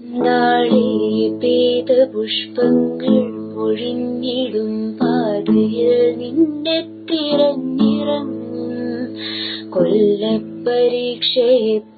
നാളെ പെയ്ത പുഷ്പങ്ങൾ ഒഴിഞ്ഞിടും പാതയിൽ നിന്നെ തിരഞ്ഞിറങ്ങും. കൊല്ലപ്പരീക്ഷയെത്താറായി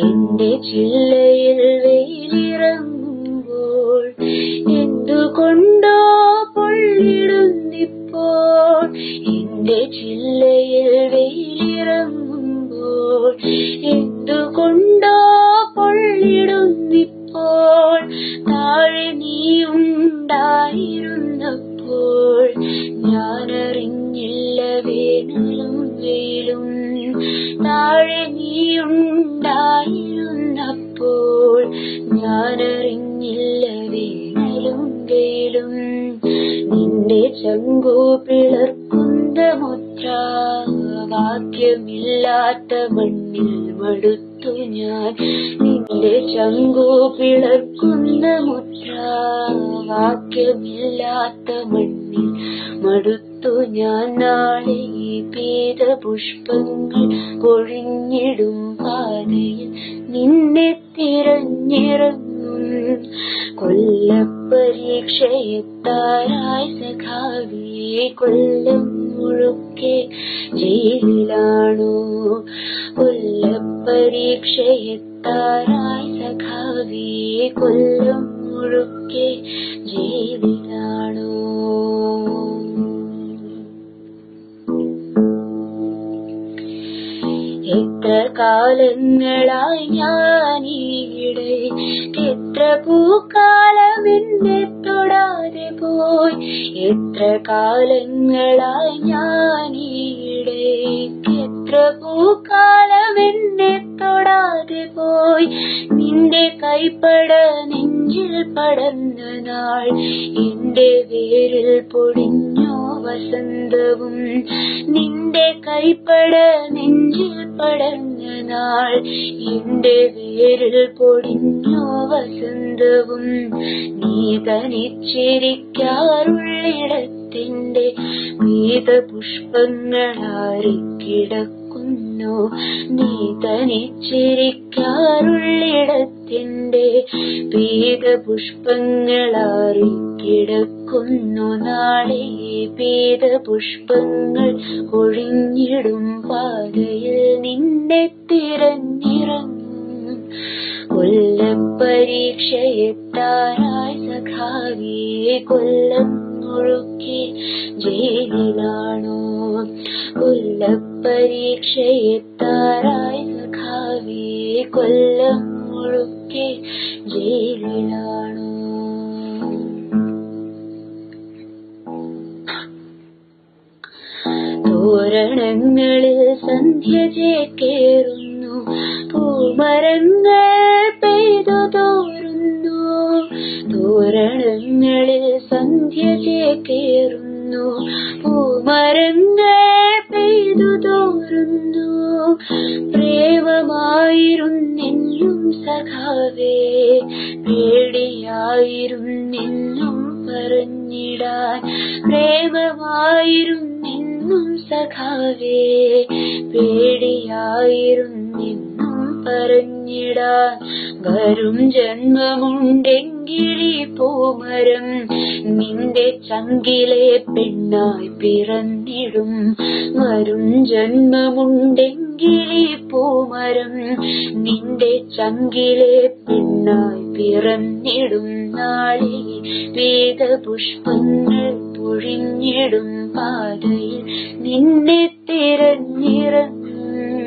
എന്റെ ചില്ലയിൽ വെയിലിറങ്ങുമ്പോൾ നിന്റെ ചങ്കു പിളർക്കുന്ന മുദ്രാവാക്യമില്ലാത്ത മണ്ണിൽ മടുത്തു ഞാൻ. നിന്റെ ചങ്കു പിളർക്കുന്ന മുദ്രാവാക്യമില്ലാത്ത മണ്ണിൽ മടുത്തു ഞാൻ. നാളെ ഈ പീത പുഷ്പങ്ങൾ പൊഴിഞ്ഞിടും പാതയിൽ. നിന്നെ തിരഞ്ഞിറങ്ങും കൊല്ലപ്പരീക്ഷയെത്താറായി സഖാവിയെ കൊല്ലം മുഴുക്കെ ജയിലിലാണോ. കൊല്ലപ്പരീക്ഷയെത്താറായി സഖാവിയെ കൊല്ലം മുഴുക്കെ ജയിലിലാണോ. എത്ര കാലങ്ങളായി ഞാനീടെ എത്ര പൂക്കാലം എന്നെ തൊടാതെ പോയി. എത്ര കാലങ്ങളായി ഞാനീടെ എത്ര പൂക്കാലം എന്നെ തൊടാതെ പോയി. നിന്റെ കൈപ്പട നെഞ്ചിൽ പടന്ന നാൾ എന്റെ വേരിൽ പൊടിഞ്ഞോ വസന്തവും നിന്റെ കൈപ്പട നെഞ്ചിൽ പടർന്ന നാൾ. എന്റെ വേരിൽ പൊടിഞ്ഞോ വസന്തവും നീ തനിച്ചിരിക്കാറുള്ളിടത്തിന്റെ വീത പുഷ്പങ്ങളാറിക്കിടക്കുന്നു നീ തനിച്ചിരിക്കാറുള്ളിടത്തിന്റെ വീത പുഷ്പങ്ങളാറിക്കിടക്കുന്നു നാളെ വീത പുഷ്പങ്ങൾ കൊഴിഞ്ഞിടും. പാതയിൽ നിന്നെ തിരഞ്ഞിറങ്ങും. കൊല്ലപ്പരീക്ഷയെത്താറായി സഖാവിയെ കൊല്ലം മുഴുക്കി ജയിലിലാണോ? കൊല്ലപ്പരീക്ഷയെത്താറായി സഖാവിയെ കൊല്ലം മുഴുക്കി ജയിലിലാണോ? തോരണങ്ങളിൽ സന്ധ്യ ചേക്കേറുന്നു പൂമരങ്ങൾ പെയ്തു തോറുന്നു. തോരണങ്ങളിൽ സന്ധ്യ ചേക്കേറുന്നു പൂമരങ്ങൾ സഖാവേ പേടിയായിരുന്നെന്നും പറഞ്ഞിടാൻ. പ്രേമമായിരുന്നെന്നും സഖാവേ പേടിയായിരുന്നെന്നും പറഞ്ഞിടാൻ വരും ജന്മമുണ്ടെങ്കിലീ പൂമരം. നിന്റെ ചങ്കിലെ പെണ്ണായി പിറന്നിടും വരും ജന്മമുണ്ടെങ്കിലീ പൂമരം. നിന്റെ ചങ്കിലെ പെണ്ണായി പിറന്നിടും നാളെ വേദ പുഷ്പങ്ങൾ പൊഴിഞ്ഞിടും പാതയിൽ നിന്നെ തിരഞ്ഞിറങ്ങും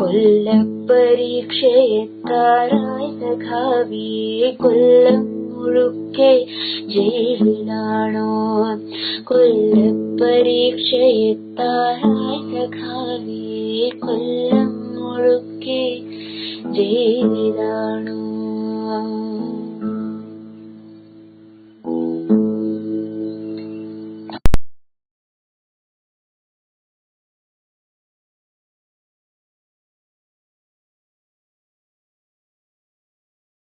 കൊല്ലപ്പരീക്ഷയെത്താറായി സഖാവിയെ കൊല്ലം മുഴുക്കെ ജയിലിലാണോ? കൊല്ലപ്പരീക്ഷയെത്താറായ സഖാവിയെ കൊല്ലം മുഴുക്കെ ജയിലിലാണോ?